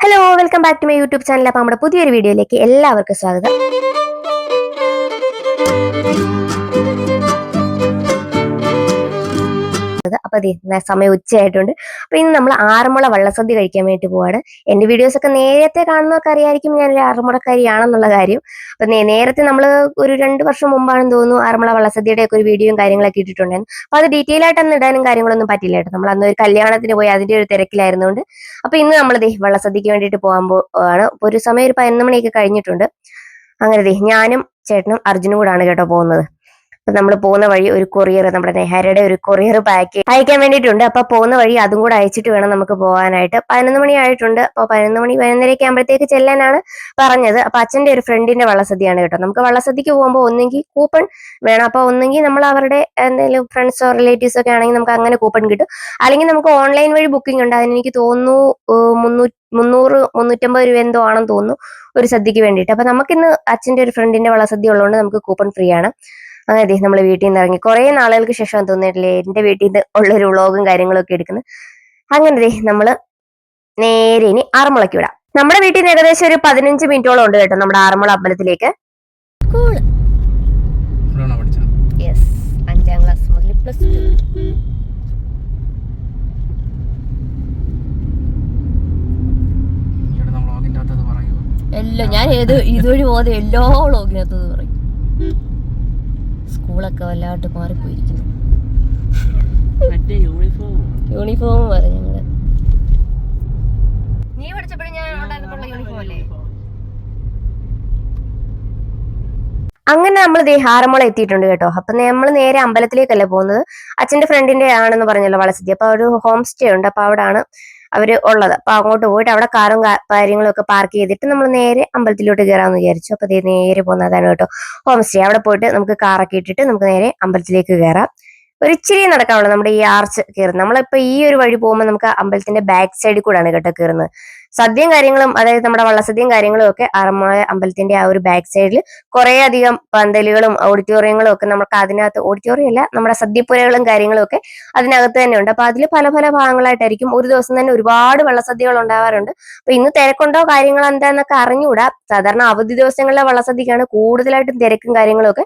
Hello welcome back to my YouTube channel അപ്പോൾ നമ്മുടെ പുതിയൊരു വീഡിയോയിലേക്ക് എല്ലാവർക്കും സ്വാഗതം. അപ്പൊ സമയം ഉച്ചയായിട്ടുണ്ട്. അപ്പൊ ഇന്ന് നമ്മൾ ആറന്മുള വള്ളസദ്യ കഴിക്കാൻ വേണ്ടി പോവാണ്. എന്റെ വീഡിയോസ് ഒക്കെ നേരത്തെ കാണുന്നവർക്ക് അറിയായിരിക്കും ഞാൻ ആറന്മുളക്കാരിയാണെന്നുള്ള കാര്യം. അപ്പൊ നേരത്തെ നമ്മൾ ഒരു രണ്ട് വർഷം മുമ്പാണെന്ന് തോന്നുന്നു ആറന്മുള വള്ളസദ്യയുടെ ഒക്കെ ഒരു വീഡിയോയും കാര്യങ്ങളൊക്കെ ഇട്ടിട്ടുണ്ടായിരുന്നു. അപ്പൊ അത് ഡീറ്റെയിൽ ആയിട്ട് അന്ന് ഇടാനും കാര്യങ്ങളൊന്നും പറ്റില്ല കേട്ടോ. നമ്മൾ അന്ന് ഒരു കല്യാണത്തിന് പോയി അതിന്റെ ഒരു തിരക്കിലായിരുന്നുണ്ട്. അപ്പൊ ഇന്ന് നമ്മൾ ദേ വള്ളസദ്യക്ക് വേണ്ടിയിട്ട് പോകാൻ പോവാണ്. ഒരു സമയം ഒരു പതിനൊന്ന് മണിയൊക്കെ കഴിഞ്ഞിട്ടുണ്ട്. അങ്ങനെ ദേ ഞാനും ചേട്ടനും അർജുനും കൂടാണ് കേട്ടോ പോകുന്നത്. അപ്പൊ നമ്മൾ പോകുന്ന വഴി ഒരു കൊറിയർ നമ്മുടെ നെഹരയുടെ ഒരു കൊറിയർ പാക്ക് അയക്കാൻ വേണ്ടിയിട്ടുണ്ട്. അപ്പൊ പോകുന്ന വഴി അതും കൂടെ അയച്ചിട്ട് വേണം നമുക്ക് പോകാനായിട്ട്. പതിനൊന്ന് മണി ആയിട്ടുണ്ട്. അപ്പൊ പതിനൊന്ന് മണി പതിനൊന്നരയ്ക്ക് ആകുമ്പോഴത്തേക്ക് ചെല്ലാനാണ് പറഞ്ഞത്. അപ്പൊ അച്ഛന്റെ ഒരു ഫ്രണ്ടിന്റെ വള്ളസദ്യയാണ് കേട്ടോ. നമുക്ക് വള്ളസദ്യക്ക് പോകുമ്പോൾ ഒന്നെങ്കിൽ കൂപ്പൺ വേണം. അപ്പൊ ഒന്നെങ്കിൽ നമ്മൾ അവരുടെ എന്തെങ്കിലും ഫ്രണ്ട്സോ റിലേറ്റീവ്സ് ഒക്കെ ആണെങ്കിൽ നമുക്ക് അങ്ങനെ കൂപ്പൺ കിട്ടും. അല്ലെങ്കിൽ നമുക്ക് ഓൺലൈൻ വഴി ബുക്കിംഗ് ഉണ്ട്. അതിന് എനിക്ക് തോന്നുന്നു ഏഹ് മുന്നൂ- മുന്നൂറ് മുന്നൂറ്റമ്പത് രൂപ എന്തോ ആണെന്ന് തോന്നുന്നു ഒരു സദ്യക്ക് വേണ്ടിയിട്ട്. അപ്പൊ നമുക്കിന്ന് അച്ഛന്റെ ഒരു ഫ്രണ്ടിന്റെ വളസദ്യ ഉള്ളതുകൊണ്ട് നമുക്ക് കൂപ്പൺ ഫ്രീ ആണ്. അങ്ങനെ ദേ നമ്മൾ വീട്ടിൽ നിന്ന് ഇറങ്ങി. കുറെ നാളുകൾക്ക് ശേഷം തോന്നിയിട്ടില്ലേ എന്റെ വീട്ടിൽ നിന്ന് ഉള്ളൊരു വ്ളോഗും കാര്യങ്ങളും ഒക്കെ എടുക്കുന്നത് അങ്ങനെ ദേ നമ്മൾ നേരെ ഇനി ആറന്മുളയ്ക്ക് വിടാം. നമ്മുടെ വീട്ടിൽ നിന്ന് ഏകദേശം ഒരു പതിനഞ്ച് മിനിറ്റോളം ഉണ്ട് കേട്ടോ നമ്മുടെ ആറന്മുള അമ്പലത്തിലേക്ക്. യെസ് അഞ്ചാം ക്ലാസ് മുതൽ പ്ലസ് ടു നമ്മൾ എല്ലാം ഞാൻ ഏത് ഇതുവഴി പോകുന്ന എല്ലാ വ്ളോഗിനകത്തത് പറയും. സ്കൂളൊക്കെ വല്ലാണ്ട് മാറിപ്പോയിരിക്കുന്നു. മറ്റേ യൂണിഫോം യൂണിഫോം പറഞ്ഞു ഞങ്ങൾ. നീ പഠിച്ചപ്പോഴും ഞാൻ ഉണ്ടായിരുന്നപ്പോഴുള്ള യൂണിഫോം അല്ലേ? അങ്ങനെ നമ്മൾ ദേ ആറന്മുള എത്തിയിട്ടുണ്ട് കേട്ടോ. അപ്പൊ നമ്മൾ നേരെ അമ്പലത്തിലേക്കല്ലേ പോകുന്നത്? അച്ഛന്റെ ഫ്രണ്ടിന്റെ ആണെന്ന് പറഞ്ഞല്ലോ വളസതി. അപ്പൊ ഒരു ഹോം സ്റ്റേ ഉണ്ട്. അപ്പൊ അവിടാണ് അവർ ഉള്ളത്. അപ്പൊ അങ്ങോട്ട് പോയിട്ട് അവിടെ കാറും കാര്യങ്ങളും ഒക്കെ പാർക്ക് ചെയ്തിട്ട് നമ്മൾ നേരെ അമ്പലത്തിലോട്ട് കയറാമെന്ന് വിചാരിച്ചു. അപ്പൊ നേരെ പോകുന്നതാണ് കേട്ടോ ഹോം സ്റ്റേ അവിടെ പോയിട്ട് നമുക്ക് കാറൊക്കെ ഇട്ടിട്ട് നമുക്ക് നേരെ അമ്പലത്തിലേക്ക് കയറാം ഒരു ഇച്ചിരി നടക്കാനുള്ളൂ നമ്മുടെ ഈ ആർച്ച് കയറുന്നത് നമ്മളിപ്പോ ഈ ഒരു വഴി പോകുമ്പോൾ നമുക്ക് അമ്പലത്തിന്റെ ബാക്ക് സൈഡിൽ കൂടെയാണ് കേട്ടോ കയറുന്നത് സദ്യയും കാര്യങ്ങളും അതായത് നമ്മുടെ വള്ളസദ്യയും കാര്യങ്ങളും ഒക്കെ ആറന്മുള അമ്പലത്തിന്റെ ആ ഒരു ബാക്ക് സൈഡിൽ കുറെ അധികം പന്തലുകളും ഓഡിറ്റോറിയങ്ങളും ഒക്കെ നമുക്ക് അതിനകത്ത് ഓഡിറ്റോറിയം അല്ല നമ്മുടെ സദ്യപ്പുരകളും കാര്യങ്ങളും ഒക്കെ അതിനകത്ത് തന്നെ ഉണ്ട്. അപ്പൊ അതിൽ പല പല ഭാഗങ്ങളായിട്ടായിരിക്കും ഒരു ദിവസം തന്നെ ഒരുപാട് വള്ളസദ്യകൾ ഉണ്ടാവാറുണ്ട്. അപ്പൊ ഇന്ന് തിരക്കുണ്ടോ കാര്യങ്ങൾ എന്താന്നൊക്കെ അറിഞ്ഞുകൂടാ. സാധാരണ അവധി ദിവസങ്ങളിലെ വള്ളസദ്യക്കാണ് കൂടുതലായിട്ടും തിരക്കും കാര്യങ്ങളും ഒക്കെ.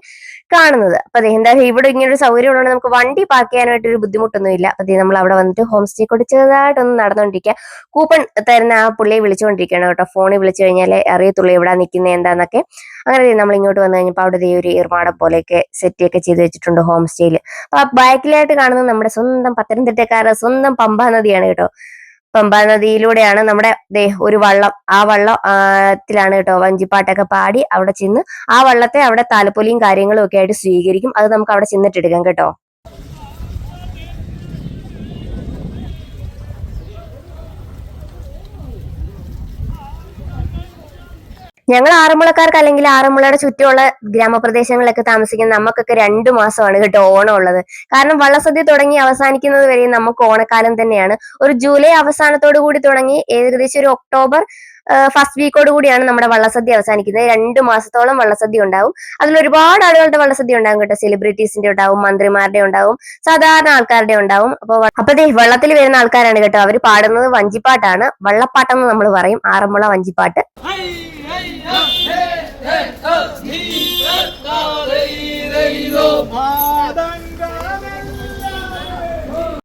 കാണുന്നത്. അപ്പൊ അതെ എന്തായാലും ഇവിടെ ഇങ്ങനെ ഒരു സൗകര്യം ഉള്ളതുകൊണ്ട് നമുക്ക് വണ്ടി പാർക്ക് ചെയ്യാനായിട്ട് ഒരു ബുദ്ധിമുട്ടൊന്നും ഇല്ല അപ്പൊ നമ്മൾ അവിടെ വന്നിട്ട് ഹോം സ്റ്റേ കൂടി ചെറുതായിട്ടൊന്ന് നടന്നുകൊണ്ടിരിക്കുക കൂപ്പൺ തരുന്ന ആ പുള്ളിയെ വിളിച്ചുകൊണ്ടിരിക്കുകയാണ് കേട്ടോ. ഫോണിൽ വിളിച്ചു കഴിഞ്ഞാലേ അറിയത്തുള്ളൂ എവിടെ നിൽക്കുന്നത് എന്താന്നൊക്കെ. അങ്ങനെ നമ്മൾ ഇങ്ങോട്ട് വന്നു കഴിഞ്ഞപ്പോൾ അവിടെ ഒരു ഈർമാടം പോലെയൊക്കെ സെറ്റ് ഒക്കെ ചെയ്ത് വെച്ചിട്ടുണ്ട് ഹോം സ്റ്റേയിൽ അപ്പൊ ബാക്കിലായിട്ട് കാണുന്നത് നമ്മുടെ സ്വന്തം പത്തനംതിട്ടക്കാരുടെ സ്വന്തം പമ്പ നദിയാണ് കേട്ടോ. പമ്പാ നദിയിലൂടെയാണ് നമ്മുടെ ദേ ഒരു വള്ളം. ആ വള്ളത്തിലാണ് കേട്ടോ വഞ്ചിപ്പാട്ടൊക്കെ പാടി അവിടെ ചെന്ന് ആ വള്ളത്തെ അവിടെ താലപ്പൊലിയും കാര്യങ്ങളും ഒക്കെ ആയിട്ട് സ്വീകരിക്കും. അത് നമുക്ക് അവിടെ ചെന്നിട്ട് എടുക്കാം കേട്ടോ. ഞങ്ങൾ ആറന്മുളക്കാർക്ക് അല്ലെങ്കിൽ ആറന്മുളയുടെ ചുറ്റുമുള്ള ഗ്രാമപ്രദേശങ്ങളിലൊക്കെ താമസിക്കുന്ന നമുക്കൊക്കെ രണ്ടു മാസമാണ് കേട്ടോ ഓണം ഉള്ളത്. കാരണം വള്ളസദ്യ തുടങ്ങി അവസാനിക്കുന്നത് വരെ നമുക്ക് ഓണക്കാലം തന്നെയാണ്. ഒരു ജൂലൈ അവസാനത്തോടു കൂടി തുടങ്ങി ഏകദേശം ഒരു ഒക്ടോബർ ഫസ്റ്റ് വീക്കോട് കൂടിയാണ് നമ്മുടെ വള്ളസദ്യ അവസാനിക്കുന്നത്. രണ്ട് മാസത്തോളം വള്ളസദ്യ ഉണ്ടാവും. അതിൽ ഒരുപാട് ആളുകളുടെ വള്ളസദ്യ ഉണ്ടാകും കേട്ടോ. സെലിബ്രിറ്റീസിന്റെ ഉണ്ടാവും മന്ത്രിമാരുടെ ഉണ്ടാവും സാധാരണ ആൾക്കാരുടെ ഉണ്ടാവും. അപ്പൊ വ- അപ്പൊ ദേ വെള്ളത്തിൽ വരുന്ന ആൾക്കാരാണ് കേട്ടോ. അവർ പാടുന്നത് വഞ്ചിപ്പാട്ടാണ്. വള്ളപ്പാട്ടെന്ന് നമ്മൾ പറയും. ആറന്മുള വഞ്ചിപ്പാട്ട്.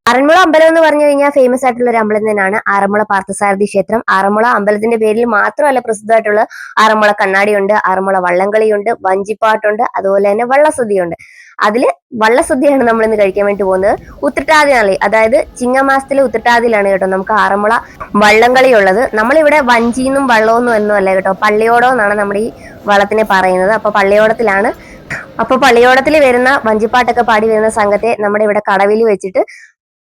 ആറന്മുള അമ്പലം എന്ന് പറഞ്ഞു കഴിഞ്ഞാൽ ഫേമസ് ആയിട്ടുള്ള ഒരു അമ്പലം തന്നെയാണ് ആറന്മുള പാർത്ഥസാരഥി ക്ഷേത്രം. ആറന്മുള അമ്പലത്തിന്റെ പേരിൽ മാത്രമല്ല പ്രസിദ്ധമായിട്ടുള്ള ആറന്മുള കണ്ണാടിയുണ്ട് ആറന്മുള വള്ളംകളിയുണ്ട് വഞ്ചിപ്പാട്ടുണ്ട് അതുപോലെ തന്നെ വള്ളസദ്യയുണ്ട് അതിൽ വള്ളസദ്യയാണ് നമ്മൾ ഇന്ന് കഴിക്കാൻ വേണ്ടി പോകുന്നത്. ഉത്രട്ടാതി നാളി അതായത് ചിങ്ങമാസത്തിലെ ഉത്രട്ടാതിലാണ് കേട്ടോ നമുക്ക് ആറന്മുള വള്ളംകളി ഉള്ളത്. നമ്മളിവിടെ വഞ്ചിന്നും വള്ളമൊന്നും എന്നും അല്ല കേട്ടോ പള്ളിയോടോ എന്നാണ് നമ്മുടെ ഈ വള്ളത്തിനെ പറയുന്നത്. അപ്പൊ പള്ളിയോടത്തിലാണ് അപ്പൊ പള്ളിയോടത്തിൽ വരുന്ന വഞ്ചിപ്പാട്ടൊക്കെ പാടി വരുന്ന സംഘത്തെ നമ്മുടെ ഇവിടെ കടവിൽ വെച്ചിട്ട്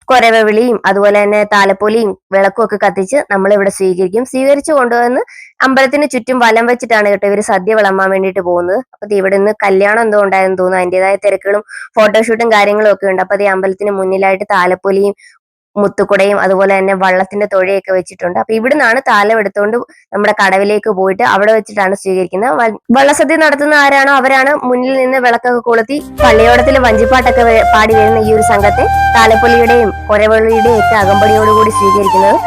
കൊരവവിളിയും അതുപോലെ തന്നെ താലപ്പൊലിയും വിളക്കും ഒക്കെ കത്തിച്ച് നമ്മൾ ഇവിടെ സ്വീകരിക്കും. സ്വീകരിച്ചു കൊണ്ടുവന്ന് അമ്പലത്തിന് ചുറ്റും വലം വെച്ചിട്ടാണ് കേട്ടോ ഇവർ സദ്യ വിളമ്പാൻ വേണ്ടിയിട്ട് പോകുന്നത്. അപ്പൊ ഇവിടെ നിന്ന് കല്യാണം എന്തോ ഉണ്ടായെന്ന് തോന്നുന്നു. അതിന്റെതായ തിരക്കുകളും ഫോട്ടോഷൂട്ടും കാര്യങ്ങളും ഒക്കെ ഉണ്ട്. അപ്പൊ അത് അമ്പലത്തിന് മുന്നിലായിട്ട് താലപ്പൊലിയും മുത്തുക്കുടയും അതുപോലെ തന്നെ വള്ളത്തിന്റെ തൊഴയൊക്കെ വെച്ചിട്ടുണ്ട്. അപ്പൊ ഇവിടുന്നാണ് താലം എടുത്തുകൊണ്ട് നമ്മുടെ കടവിലേക്ക് പോയിട്ട് അവിടെ വെച്ചിട്ടാണ് സ്വീകരിക്കുന്നത്. വള്ളസദ്യ നടത്തുന്ന ആരാണോ അവരാണ് മുന്നിൽ നിന്ന് വിളക്കൊക്കെ കൊളുത്തി പള്ളിയോടത്തിൽ വഞ്ചിപ്പാട്ടൊക്കെ പാടി വരുന്ന ഈ ഒരു സംഘത്തെ താലപ്പൊലിയുടെയും കൊരവള്ളിയുടെയും ഒക്കെ അകമ്പടിയോടുകൂടി സ്വീകരിക്കുന്നത്.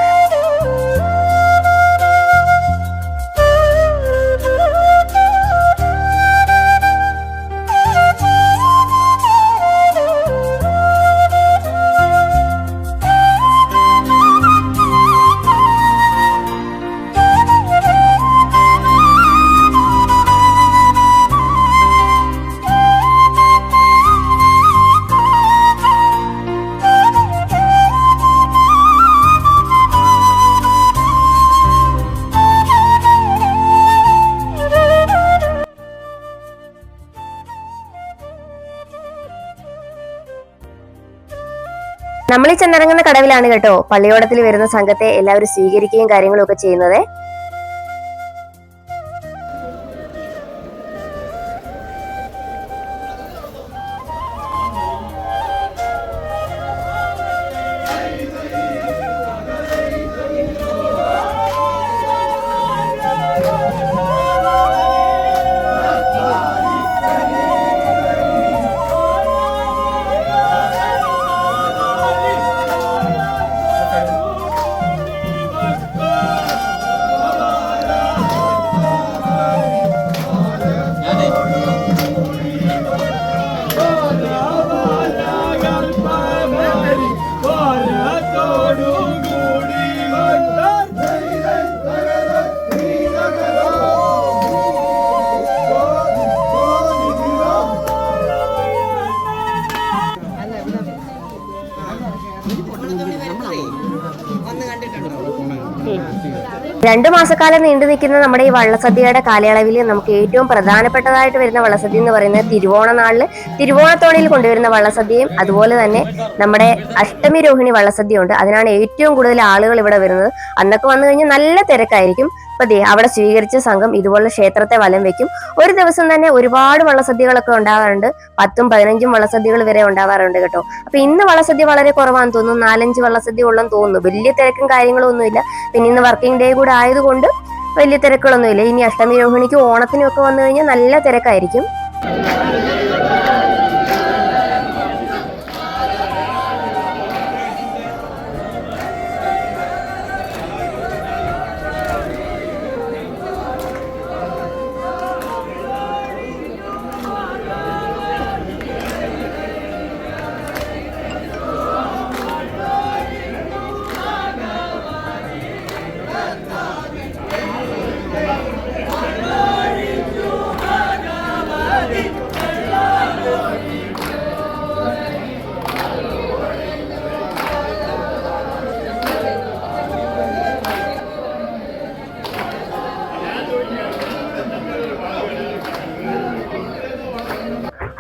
നമ്മൾ ഈ ചെന്നിറങ്ങുന്ന കടവിലാണ് കേട്ടോ പള്ളിയോടത്തിൽ വരുന്ന സംഘത്തെ എല്ലാവരും സ്വീകരിക്കുകയും കാര്യങ്ങളും ഒക്കെ ചെയ്യുന്നത്. രണ്ടു മാസക്കാലം നീണ്ടു നിൽക്കുന്ന നമ്മുടെ ഈ വള്ളസദ്യയുടെ കാലയളവിൽ നമുക്ക് ഏറ്റവും പ്രധാനപ്പെട്ടതായിട്ട് വരുന്ന വള്ളസദ്യ എന്ന് പറയുന്നത് തിരുവോണ നാളിൽ തിരുവോണത്തോണിയിൽ കൊണ്ടുവരുന്ന വള്ളസദ്യയും അതുപോലെ തന്നെ നമ്മുടെ അഷ്ടമി രോഹിണി വള്ളസദ്യ ഉണ്ട് അതിനാണ് ഏറ്റവും കൂടുതൽ ആളുകൾ ഇവിടെ വരുന്നത്. അന്നൊക്കെ വന്നു കഴിഞ്ഞാൽ നല്ല തിരക്കായിരിക്കും. അപ്പൊ ദേ അവിടെ സ്വീകരിച്ച സംഘം ഇതുപോലെ ക്ഷേത്രത്തെ വലം വെക്കും. ഒരു ദിവസം തന്നെ ഒരുപാട് വള്ളസദ്യകളൊക്കെ ഉണ്ടാവാറുണ്ട്. പത്തും പതിനഞ്ചും വള്ളസദ്യകൾ വരെ ഉണ്ടാവാറുണ്ട് കേട്ടോ. അപ്പൊ ഇന്ന് വള്ളസദ്യ വളരെ കുറവാന്ന് തോന്നുന്നു. നാലഞ്ച് വള്ളസദ്യ ഉള്ളെന്ന് തോന്നുന്നു. വലിയ തിരക്കും കാര്യങ്ങളും ഒന്നുമില്ല പിന്നെ ഇന്ന് വർക്കിംഗ് ഡേ കൂടെ ആയതുകൊണ്ട് വലിയ തിരക്കുകളൊന്നുമില്ല ഇനി അഷ്ടമി രോഹിണിക്കും ഓണത്തിനും ഒക്കെ വന്നു കഴിഞ്ഞാൽ നല്ല തിരക്കായിരിക്കും.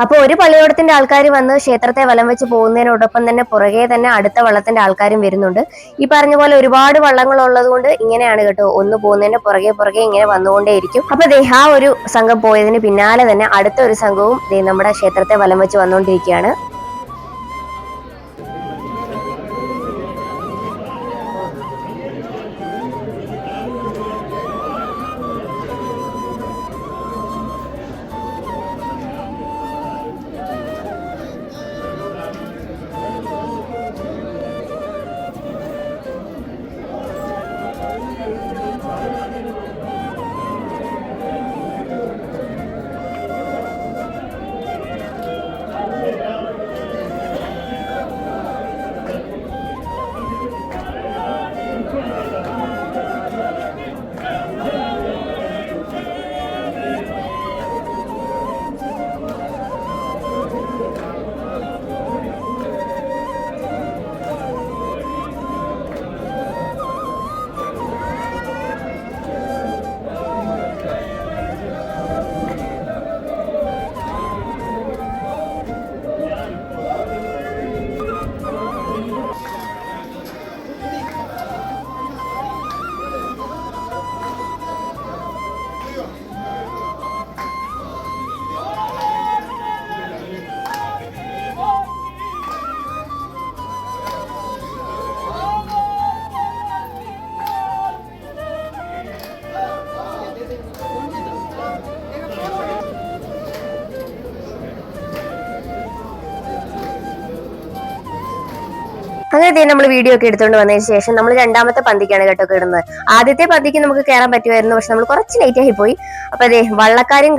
അപ്പൊ ഒരു പള്ളിയോടത്തിന്റെ ആൾക്കാർ വന്ന് ക്ഷേത്രത്തെ വലം വെച്ച് പോകുന്നതിനോടൊപ്പം തന്നെ പുറകെ തന്നെ അടുത്ത വള്ളത്തിന്റെ ആൾക്കാരും വരുന്നുണ്ട്. ഈ പറഞ്ഞ പോലെ ഒരുപാട് വള്ളങ്ങൾ ഉള്ളത് കൊണ്ട് ഇങ്ങനെയാണ് കേട്ടോ ഒന്ന് പോകുന്നതിന്റെ പുറകെ പുറകെ ഇങ്ങനെ വന്നുകൊണ്ടേയിരിക്കും. അപ്പൊ ആ ഒരു സംഘം പോയതിന് പിന്നാലെ തന്നെ അടുത്ത ഒരു സംഘവും നമ്മുടെ ക്ഷേത്രത്തെ വലം വെച്ച് വന്നുകൊണ്ടിരിക്കുകയാണ്. അങ്ങനെ തന്നെ നമ്മൾ വീഡിയോ ഒക്കെ എടുത്തുകൊണ്ട് വന്നതിന് ശേഷം നമ്മൾ രണ്ടാമത്തെ പന്തിക്കാണ് കേട്ടോ കിടുന്നത് ആദ്യത്തെ പന്തിക്ക് നമുക്ക് കയറാൻ പറ്റുമായിരുന്നു പക്ഷെ നമ്മൾ കുറച്ച് ലേറ്റ് ആയി പോയി. അപ്പൊ അതെ വള്ളക്കാരും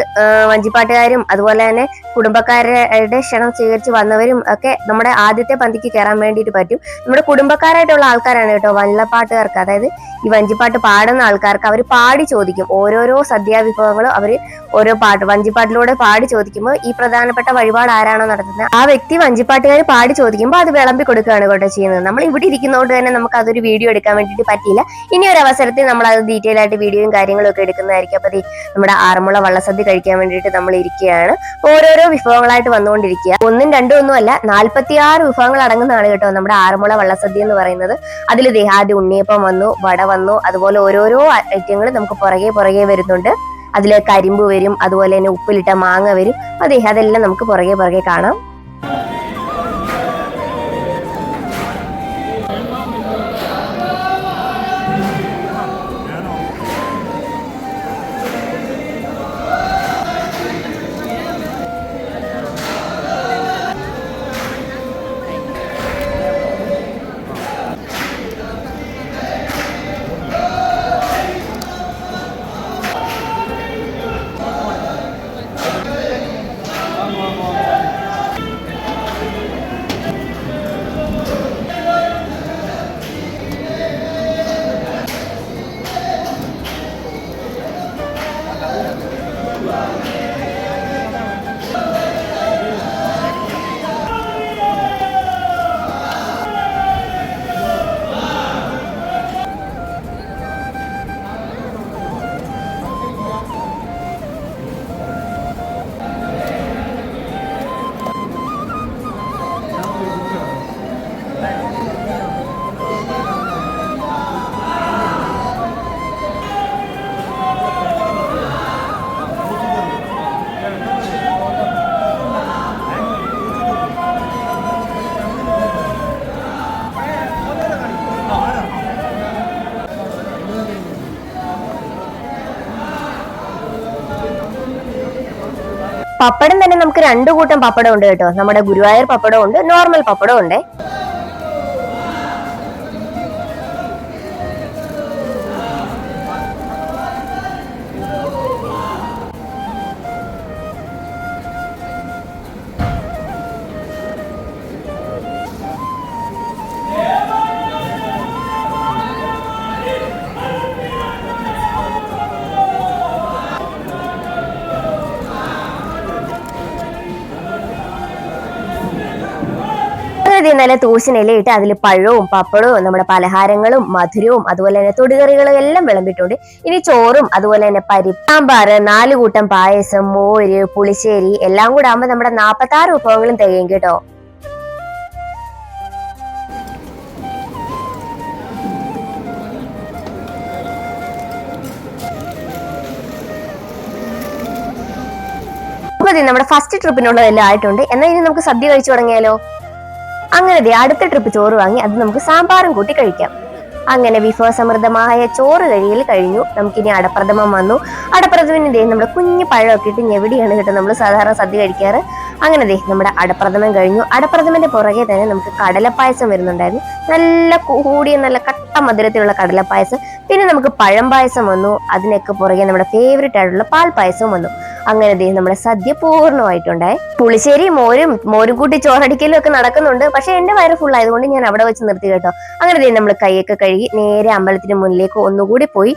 വഞ്ചിപ്പാട്ടുകാരും അതുപോലെ തന്നെ കുടുംബക്കാരുടെ ക്ഷണം സ്വീകരിച്ച് വന്നവരും ഒക്കെ നമ്മുടെ ആദ്യത്തെ പന്തിക്ക് കയറാൻ വേണ്ടിയിട്ട് പറ്റും. നമ്മുടെ കുടുംബക്കാരായിട്ടുള്ള ആൾക്കാരാണ് കേട്ടോ വള്ളപ്പാട്ടുകാർക്ക്. അതായത് ഈ വഞ്ചിപ്പാട്ട് പാടുന്ന ആൾക്കാർക്ക് അവർ പാടി ചോദിക്കും. ഓരോരോ സദ്യാവിഭവങ്ങളും അവർ ഓരോ പാട്ട് വഞ്ചിപ്പാട്ടിലൂടെ പാടി ചോദിക്കുമ്പോൾ ഈ പ്രധാനപ്പെട്ട വഴിപാട് ആരാണോ നടത്തുന്നത്? ആ വ്യക്തി വഞ്ചിപ്പാട്ടുകാർ പാടി ചോദിക്കുമ്പോൾ അത് വിളമ്പി കൊടുക്കുകയാണ് കേട്ടോ ചെയ്യുന്നത്. നമ്മൾ ഇവിടെ ഇരിക്കുന്നതുകൊണ്ട് തന്നെ നമുക്ക് അതൊരു വീഡിയോ എടുക്കാൻ വേണ്ടിയിട്ട് പറ്റിയില്ല. ഇനി ഒരു അവസരത്തിൽ നമ്മൾ അത് ഡീറ്റെയിൽ ആയിട്ട് വീഡിയോയും കാര്യങ്ങളും ഒക്കെ എടുക്കുന്നതായിരിക്കും. അപ്പൊ ദേ നമ്മുടെ ആറന്മുള വള്ളസദ്യ കഴിക്കാൻ വേണ്ടിയിട്ട് നമ്മൾ ഇരിക്കുകയാണ്. ഓരോരോ വിഭവങ്ങളായിട്ട് വന്നുകൊണ്ടിരിക്കുക. ഒന്നും രണ്ടും ഒന്നും അല്ല നാല്പത്തിയാറ് വിഭവങ്ങൾ അടങ്ങുന്നതാണ് കേട്ടോ നമ്മുടെ ആറന്മുള വള്ളസദ്യ എന്ന് പറയുന്നത്. അതിൽ ദേഹാദ്യ ഉണ്ണിയപ്പം വന്നു വട വന്നു അതുപോലെ ഓരോരോ ഐറ്റങ്ങൾ നമുക്ക് പുറകെ പുറകെ വരുന്നുണ്ട്. അതിൽ കരിമ്പ് വരും അതുപോലെ തന്നെ ഉപ്പിലിട്ട മാങ്ങ വരും. അതെ അതെല്ലാം നമുക്ക് പുറകെ പുറകെ കാണാം. പപ്പടം തന്നെ നമുക്ക് രണ്ടു കൂട്ടം പപ്പടം ഉണ്ട് കേട്ടോ. നമ്മുടെ ഗുരുവായൂർ പപ്പടം ഉണ്ട് നോർമൽ പപ്പടം ഉണ്ട്. നല്ല തൂശിനിലയിട്ട് അതിൽ പഴവും പപ്പടവും നമ്മുടെ പലഹാരങ്ങളും മധുരവും അതുപോലെ തന്നെ തൊടുകറികളും എല്ലാം വിളമ്പിട്ടുണ്ട് ഇനി ചോറും അതുപോലെ തന്നെ പരിപ്പ് സാമ്പാർ നാല് കൂട്ടം പായസം മോര് പുളിശ്ശേരി എല്ലാം കൂടെ ആകുമ്പോൾ നമ്മുടെ നാപ്പത്തി ആറ് വിഭവങ്ങളും തികയും കേട്ടോ. നമ്മുടെ ഫസ്റ്റ് ട്രിപ്പിനുള്ളതെല്ലാം ആയിട്ടുണ്ട്. എന്നാൽ ഇനി നമുക്ക് സദ്യ കഴിച്ചു തുടങ്ങിയാലോ? അങ്ങനെ ദേ അടുത്ത ട്രിപ്പ് ചോറ് വാങ്ങി അത് നമുക്ക് സാമ്പാറും കൂട്ടി കഴിക്കാം. അങ്ങനെ വിഭവസമൃദ്ധമായ ചോറ് കഴിയൽ കഴിഞ്ഞു. നമുക്കിനി അടപ്രഥമം വന്നു. അടപ്രഥമന് ദേ നമ്മുടെ കുഞ്ഞു പഴമൊക്കെ ഇട്ട് ഞെവിടിയാണ് കേട്ടോ നമ്മൾ സാധാരണ സദ്യ കഴിക്കാറ്? അങ്ങനെ ദേ നമ്മുടെ അടപ്രഥമൻ കഴിഞ്ഞു. അടപ്രഥമന്റെ പുറകെ തന്നെ നമുക്ക് കടലപ്പായസം വരുന്നുണ്ടായിരുന്നു. നല്ല കൂടിയ നല്ല കട്ട മധുരത്തിലുള്ള കടലപ്പായസം. പിന്നെ നമുക്ക് പഴം പായസം വന്നു. അതിനൊക്കെ പുറകെ നമ്മുടെ ഫേവറേറ്റ് ആയിട്ടുള്ള പാൽ പായസവും വന്നു. അങ്ങനെ ദേ നമ്മുടെ സദ്യ പൂർണമായിട്ടുണ്ടായി. പുളിശ്ശേരി മോരും മോരും കൂട്ടി ചോറടിക്കലും ഒക്കെ നടക്കുന്നുണ്ട്. പക്ഷെ എന്റെ വയറ് ഫുൾ ആയതുകൊണ്ട് ഞാൻ അവിടെ വെച്ച് നിർത്തി കേട്ടോ. അങ്ങനെ ദേ നമ്മൾ കൈയൊക്കെ കഴുകി നേരെ അമ്പലത്തിന് മുന്നിലേക്ക് ഒന്നുകൂടി പോയി.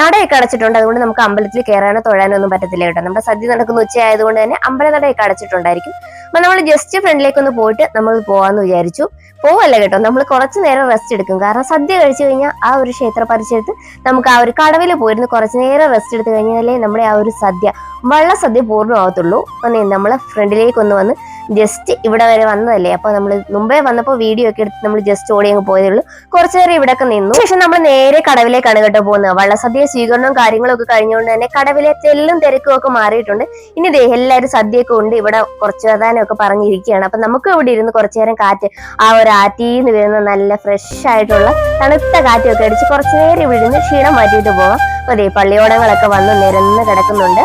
നടയൊക്കെ അടച്ചിട്ടുണ്ട്. അതുകൊണ്ട് നമുക്ക് അമ്പലത്തിൽ കയറാനോ തൊഴാനോ ഒന്നും പറ്റത്തില്ല കേട്ടോ. നമ്മുടെ സദ്യ നടക്കുന്ന ഉച്ച ആയതുകൊണ്ട് തന്നെ അമ്പല നടയൊക്കെ അടച്ചിട്ടുണ്ടായിരിക്കും. അപ്പൊ നമ്മൾ ജസ്റ്റ് ഫ്രണ്ടിലേക്ക് ഒന്ന് പോയിട്ട് നമ്മൾ പോവാന്ന് വിചാരിച്ചു. പോവല്ല കേട്ടോ. നമ്മൾ കുറച്ച് നേരം റെസ്റ്റ് എടുക്കും. കാരണം സദ്യ കഴിച്ചു കഴിഞ്ഞാൽ ആ ഒരു ക്ഷേത്ര പരിസരത്ത് നമുക്ക് ആ ഒരു കടവിൽ പോയിരുന്നു കുറച്ച് നേരം റെസ്റ്റ് എടുത്തു കഴിഞ്ഞാലേ നമ്മുടെ ആ ഒരു സദ്യ വള്ളസദ്യ പൂർണമാകത്തുള്ളൂ. ഒന്ന് നമ്മൾ ഫ്രണ്ടിലേക്ക് ഒന്ന് വന്ന് ജസ്റ്റ് ഇവിടെ വരെ വന്നതല്ലേ? അപ്പൊ നമ്മൾ മുമ്പേ വന്നപ്പോൾ വീഡിയോ ഒക്കെ എടുത്ത് നമ്മൾ ജസ്റ്റ് ഓടി അങ്ങ് പോയതേ ഉള്ളൂ. കുറച്ചു നേരം ഇവിടെ ഒക്കെ നിന്നു. ശേഷം നമ്മൾ നേരെ കടവിലേക്കാണ് കേട്ടോ പോകുന്നത്. വള്ളസദ്യ സ്വീകരണവും കാര്യങ്ങളും ഒക്കെ കഴിഞ്ഞുകൊണ്ട് തന്നെ കടവിലെ തെല്ലും തിരക്കും ഒക്കെ മാറിയിട്ടുണ്ട്. ഇനി ദേ എല്ലാവരും സദ്യയൊക്കെ ഉണ്ട്. ഇവിടെ കുറച്ച് പ്രധാനമൊക്കെ പറഞ്ഞിരിക്കുകയാണ്. അപ്പൊ നമുക്ക് ഇവിടെ ഇരുന്ന് കുറച്ചു നേരം കാറ്റ് ആ ഒരു ആറ്റീന്ന് വരുന്ന നല്ല ഫ്രഷ് ആയിട്ടുള്ള തണുത്ത കാറ്റൊക്കെ അടിച്ച് കുറച്ചു നേരം ഇവിടെ നിന്ന് ക്ഷീണം മാറ്റിയിട്ട് പോവാം. അപ്പൊ ദേ പള്ളിയോടങ്ങളൊക്കെ വന്ന് നിരന്ന് കിടക്കുന്നുണ്ട്.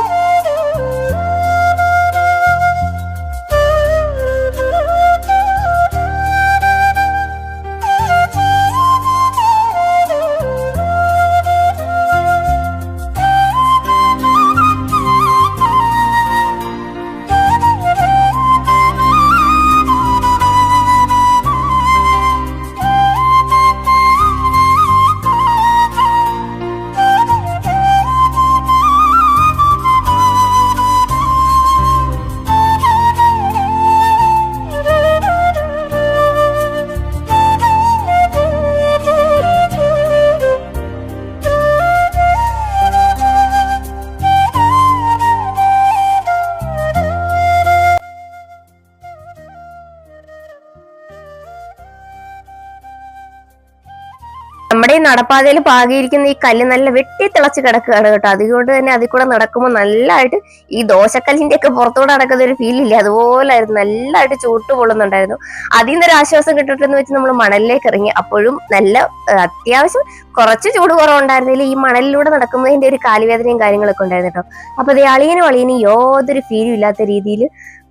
നടപ്പാതയിൽ പാകിയിരിക്കുന്ന ഈ കല്ല് നല്ല വെട്ടി തിളച്ച് കിടക്കുകയാണ് കേട്ടോ. അതുകൊണ്ട് തന്നെ അതിൽ കൂടെ നടക്കുമ്പോൾ നല്ലതായിട്ട് ഈ ദോശക്കല്ലിന്റെ ഒക്കെ പുറത്തുകൂടെ നടക്കുന്ന ഒരു ഫീൽ ഇല്ലേ? അതുപോലായിരുന്നു. നല്ലതായിട്ട് ചൂട്ട് പൊള്ളുന്നുണ്ടായിരുന്നു. അതിൽ നിന്നൊരു ആശ്വാസം കിട്ടിട്ടെന്ന് വെച്ച് നമ്മൾ മണലിലേക്ക് ഇറങ്ങി. അപ്പോഴും നല്ല അത്യാവശ്യം കുറച്ച് ചൂട് കുറവുണ്ടായിരുന്നില്ല ഈ മണലിലൂടെ നടക്കുന്നതിന്റെ ഒരു കാലുവേദനയും കാര്യങ്ങളൊക്കെ ഉണ്ടായിരുന്നു കേട്ടോ. അപ്പൊ അത് അളിയനും അളിയനും യാതൊരു ഫീലും ഇല്ലാത്ത രീതിയിൽ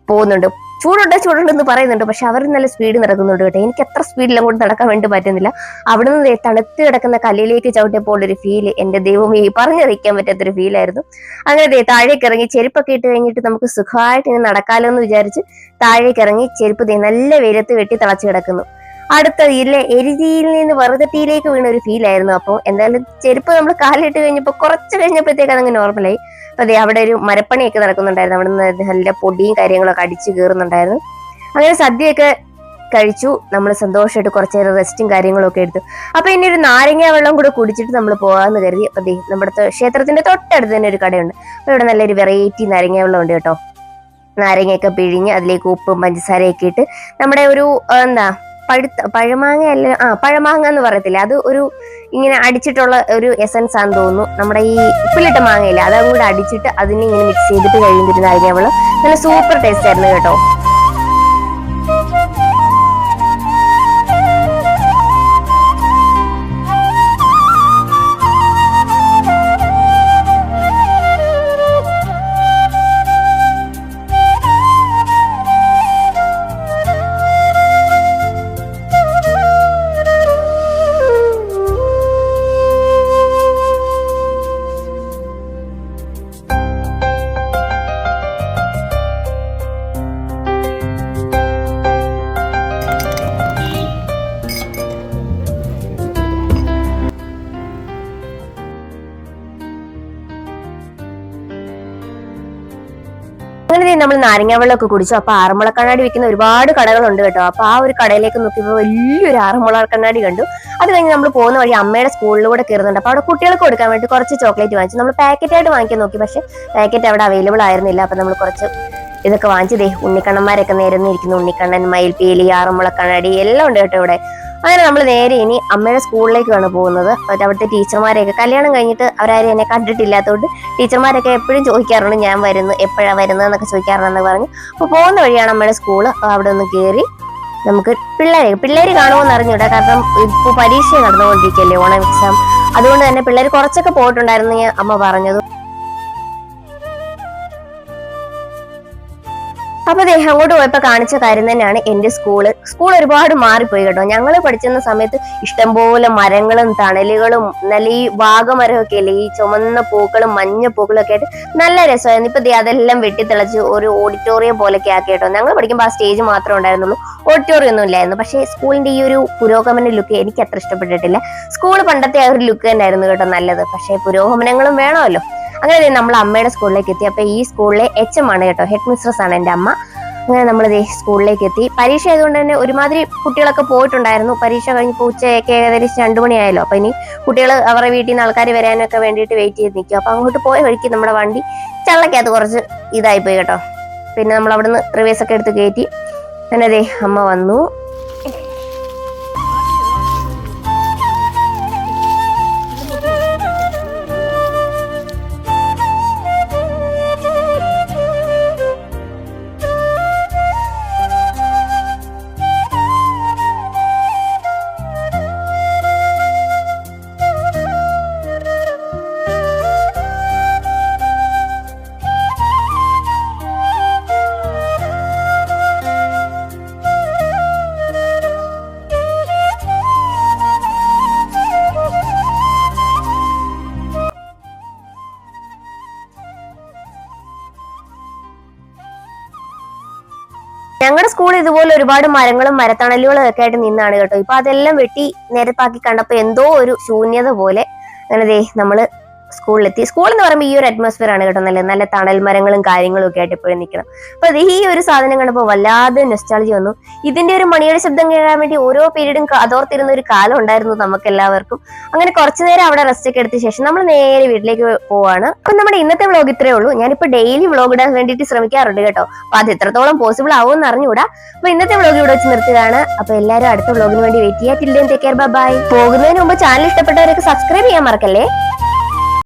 പോകുന്നുണ്ട്. ചൂടുണ്ട് ചൂടുണ്ട് എന്ന് പറയുന്നുണ്ട്. പക്ഷെ അവർ നല്ല സ്പീഡ് നടക്കുന്നുണ്ട് കേട്ടോ. എനിക്ക് അത്ര സ്പീഡിൽ അങ്ങോട്ട് നടക്കാൻ വേണ്ടി പറ്റുന്നില്ല. അവിടെ നിന്ന് തണുത്ത് കിടക്കുന്ന കല്ലിലേക്ക് ചവിട്ടിയപ്പോൾ ഒരു ഫീൽ എന്റെ ദൈവമേ പറഞ്ഞറിയിക്കാൻ പറ്റാത്തൊരു ഫീലായിരുന്നു അങ്ങനെ താഴേക്ക് ഇറങ്ങി ചെരുപ്പൊക്കെ ഇട്ട് കഴിഞ്ഞിട്ട് നമുക്ക് സുഖമായിട്ട് ഇനി നടക്കാലോ എന്ന് വിചാരിച്ച് താഴേക്ക് ഇറങ്ങി ചെരുപ്പ് നല്ല വെയിലത്ത് വെട്ടി തിളച്ച് കിടക്കുന്നു. അടുത്ത ഇല്ലേ എരിതിയിൽ നിന്ന് വെറുതെട്ടിയിലേക്ക് വീണ ഒരു ഫീൽ ആയിരുന്നു അപ്പോൾ. എന്തായാലും ചെരുപ്പ് നമ്മൾ കാലിട്ട് കഴിഞ്ഞപ്പോൾ കുറച്ച് കഴിഞ്ഞപ്പോഴത്തേക്ക് അതങ്ങ് നോർമലായി അപ്പൊ അതെ അവിടെ ഒരു മരപ്പണിയൊക്കെ നടക്കുന്നുണ്ടായിരുന്നു. അവിടെ നിന്ന് നല്ല പൊടിയും കാര്യങ്ങളൊക്കെ അടിച്ചു കയറുന്നുണ്ടായിരുന്നു അങ്ങനെ സദ്യയൊക്കെ കഴിച്ചു. നമ്മൾ സന്തോഷമായിട്ട് കുറച്ച് നേരം റെസ്റ്റും കാര്യങ്ങളും ഒക്കെ എടുത്തു. അപ്പൊ ഇനി ഒരു നാരങ്ങ വെള്ളം കൂടെ കുടിച്ചിട്ട് നമ്മൾ പോകാന്ന് കരുതി. അപ്പൊ നമ്മുടെ ക്ഷേത്രത്തിന്റെ തൊട്ടടുത്ത് തന്നെ ഒരു കടയുണ്ട്. അപ്പൊ ഇവിടെ നല്ലൊരു വെറൈറ്റി നാരങ്ങ വെള്ളം ഉണ്ട് കേട്ടോ. നാരങ്ങയൊക്കെ പിഴിഞ്ഞ് അതിലേക്ക് ഉപ്പും പഞ്ചസാരയൊക്കെ ഇട്ട് നമ്മുടെ ഒരു എന്താ പഴുത്ത പഴമാങ്ങ അല്ല ആ പഴമാങ്ങ എന്ന് പറയത്തില്ല? അത് ഒരു ഇങ്ങനെ അടിച്ചിട്ടുള്ള ഒരു എസൻസ് ആണെന്ന് തോന്നുന്നു. നമ്മുടെ ഈ ഉപ്പിലിട്ട മാങ്ങയില്ല അതും കൂടെ അടിച്ചിട്ട് അതിനെ ഇങ്ങനെ മിക്സ് ചെയ്തിട്ട് കഴിയുമ്പോൾ അവൾ നല്ല സൂപ്പർ ടേസ്റ്റ് ആയിരുന്നു കേട്ടോ. നമ്മൾ നാരങ്ങ വെള്ളമൊക്കെ കുടിച്ചു. അപ്പൊ ആറന്മുള കണ്ണാടി വിൽക്കുന്ന ഒരുപാട് കടകളുണ്ട് കേട്ടോ. അപ്പൊ ആ ഒരു കടയിലേക്ക് നോക്കിയപ്പോൾ വലിയൊരു ആറന്മുള കണ്ണാടി കണ്ടു. അത് കഴിഞ്ഞ് നമ്മൾ പോകുന്ന വഴി അമ്മയുടെ സ്കൂളിലൂടെ കയറുന്നുണ്ട്. അപ്പൊ അവിടെ കുട്ടികൾക്ക് കൊടുക്കാൻ വേണ്ടി കുറച്ച് ചോക്ലേറ്റ് വാങ്ങിച്ചു. നമ്മൾ പാക്കറ്റായിട്ട് വാങ്ങിക്കാൻ നോക്കി. പക്ഷെ പാക്കറ്റ് അവിടെ അവൈലബിൾ ആയിരുന്നില്ല. അപ്പൊ നമ്മൾ കുറച്ച് ഇതൊക്കെ വാങ്ങിച്ചു. ദേ ഉണ്ണിക്കണ്ണന്മാരൊക്കെ നേരുന്നിരിക്കുന്നു ഉണ്ണിക്കണ്ണൻ മയിൽപീലി ആറന്മുള കണ്ണാടി എല്ലാം ഉണ്ട് കേട്ടോ ഇവിടെ. അങ്ങനെ നമ്മൾ നേരെ ഇനി അമ്മയുടെ സ്കൂളിലേക്കാണ് പോകുന്നത്. അവിടുത്തെ ടീച്ചർമാരെയൊക്കെ കല്യാണം കഴിഞ്ഞിട്ട് അവരാരും എന്നെ കണ്ടിട്ടില്ലാത്തതുകൊണ്ട് ടീച്ചർമാരൊക്കെ എപ്പോഴും ചോദിക്കാറുണ്ട് ഞാൻ വരുന്നു എപ്പോഴാണ് വരുന്നത്? എന്നൊക്കെ ചോദിക്കാറുണ്ടെന്ന് പറഞ്ഞു. അപ്പോൾ പോകുന്ന വഴിയാണ് അമ്മയുടെ സ്കൂൾ. അവിടെ ഒന്ന് കയറി നമുക്ക് പിള്ളേരെ പിള്ളേര് കാണുമെന്ന് അറിഞ്ഞൂടാ കാരണം ഇപ്പോൾ പരീക്ഷ നടന്നുകൊണ്ടിരിക്കുകയല്ലേ ഓണം എക്സാം. അതുകൊണ്ട് തന്നെ പിള്ളേർ കുറച്ചൊക്കെ പോയിട്ടുണ്ടായിരുന്നു ഞാൻ അമ്മ പറഞ്ഞത്. അപ്പൊ അദ്ദേഹം അങ്ങോട്ട് പോയപ്പോ കാണിച്ച കാര്യം തന്നെയാണ് എന്റെ സ്കൂൾ. സ്കൂൾ ഒരുപാട് മാറിപ്പോയി കേട്ടോ. ഞങ്ങൾ പഠിച്ചിരുന്ന സമയത്ത് ഇഷ്ടംപോലെ മരങ്ങളും തണലുകളും നല്ല ഈ വാഗമരമൊക്കെ അല്ലേ ഈ ചുമന്ന പൂക്കളും മഞ്ഞ പൂക്കളും ഒക്കെ ആയിട്ട് നല്ല രസമായിരുന്നു. ഇപ്പൊ അതെല്ലാം വെട്ടിത്തിളച്ച് ഒരു ഓഡിറ്റോറിയം പോലൊക്കെ ആക്കി കേട്ടോ. ഞങ്ങൾ പഠിക്കുമ്പോൾ ആ സ്റ്റേജ് മാത്രമേ ഉണ്ടായിരുന്നുള്ളൂ. ഓഡിറ്റോറിയം ഒന്നും ഇല്ലായിരുന്നു. പക്ഷേ സ്കൂളിന്റെ ഈ ഒരു പുരോഗമന ലുക്ക് എനിക്ക് അത്ര ഇഷ്ടപ്പെട്ടിട്ടില്ല. സ്കൂൾ പണ്ടത്തെ ആ ഒരു ലുക്ക് തന്നെയായിരുന്നു കേട്ടോ നല്ലത്. പക്ഷേ പുരോഗമനങ്ങളും വേണമല്ലോ. അങ്ങനെ നമ്മൾ അമ്മയുടെ സ്കൂളിലേക്ക് എത്തി. അപ്പൊ ഈ സ്കൂളിലെ എച്ച് എം ആണ് കേട്ടോ. ഹെഡ് മിസ്ട്രസ് ആണ് എന്റെ അമ്മ. അങ്ങനെ നമ്മൾ സ്കൂളിലേക്ക് എത്തി. പരീക്ഷ ആയതുകൊണ്ട് തന്നെ ഒരുമാതിരി കുട്ടികളൊക്കെ പോയിട്ടുണ്ടായിരുന്നു. പരീക്ഷ കഴിഞ്ഞപ്പോൾ ഉച്ചയൊക്കെ ഏകദേശം രണ്ടു മണിയായല്ലോ. അപ്പൊ ഇനി കുട്ടികൾ അവരുടെ വീട്ടിൽ നിന്ന് ആൾക്കാർ വരാനൊക്കെ വേണ്ടിയിട്ട് വെയിറ്റ് ചെയ്ത് നിൽക്കും അപ്പൊ അങ്ങോട്ട് പോയ വഴിക്ക് നമ്മുടെ വണ്ടി ചള്ളക്കകത്ത് കുറച്ച് ഇതായി പോയി കേട്ടോ. പിന്നെ നമ്മൾ അവിടുന്ന് റിവേഴ്സ് ഒക്കെ എടുത്ത് കയറ്റി. അങ്ങനെ അതെ അമ്മ വന്നു. സ്കൂളിൽ ഇതുപോലെ ഒരുപാട് മരങ്ങളും മരത്തണലുകളും ഒക്കെ ആയിട്ട് നിന്നാണ് കേട്ടോ. ഇപ്പൊ അതെല്ലാം വെട്ടി നിരപ്പാക്കി കണ്ടപ്പോ എന്തോ ഒരു ശൂന്യത പോലെ. അങ്ങനെ ദേ നമ്മൾ സ്കൂളിലെത്തി. സ്കൂൾ എന്ന് പറയുമ്പോൾ ഈ ഒരു അറ്റ്മോസ്ഫിയർ ആണ് കേട്ടോ നല്ല നല്ല തണൽ മരങ്ങളും കാര്യങ്ങളും ഒക്കെ ആയിട്ട് എപ്പോഴും നിൽക്കണം. അപ്പൊ അത് ഈ ഒരു സാധനം കണ്ടപ്പോൾ വല്ലാതെ നെസ്റ്റാളജി വന്നു. ഇതിന്റെ ഒരു മണിയുടെ ശബ്ദം കേൾക്കാൻ വേണ്ടി ഓരോ പീരീഡും അതോർത്തിരുന്ന ഒരു കാലം ഉണ്ടായിരുന്നു നമുക്ക് എല്ലാവർക്കും അങ്ങനെ കുറച്ചു നേരം അവിടെ റെസ്റ്റ് ഒക്കെ എടുത്ത ശേഷം നമ്മൾ നേരെ വീട്ടിലേക്ക് പോവാണ്. അപ്പൊ നമ്മുടെ ഇന്നത്തെ വ്ളോഗ് ഇത്രേ ഉള്ളൂ. ഞാനിപ്പോ ഡെയിലി വ്ളോഗ് ഇടാൻ വേണ്ടിയിട്ട് ശ്രമിക്കാറുണ്ട് കേട്ടോ. അപ്പൊ അത് എത്രത്തോളം പോസിബിൾ ആവും എന്ന് അറിഞ്ഞുകൂടാ. അപ്പൊ ഇന്നത്തെ വ്ളോഗ് ഇവിടെ വെച്ച് നിർത്തുകയാണ്. അപ്പൊ എല്ലാവരും അടുത്ത വ്ളോഗിന് വേണ്ടി വെയിറ്റ് ചെയ്യാറ്റില്ലേ ടേക്ക് കെയർ ബൈ പോകുന്നതിന് മുമ്പ് ചാനൽ ഇഷ്ടപ്പെട്ടവരൊക്കെ സബ്സ്ക്രൈബ് ചെയ്യാൻ മറക്കല്ലേ?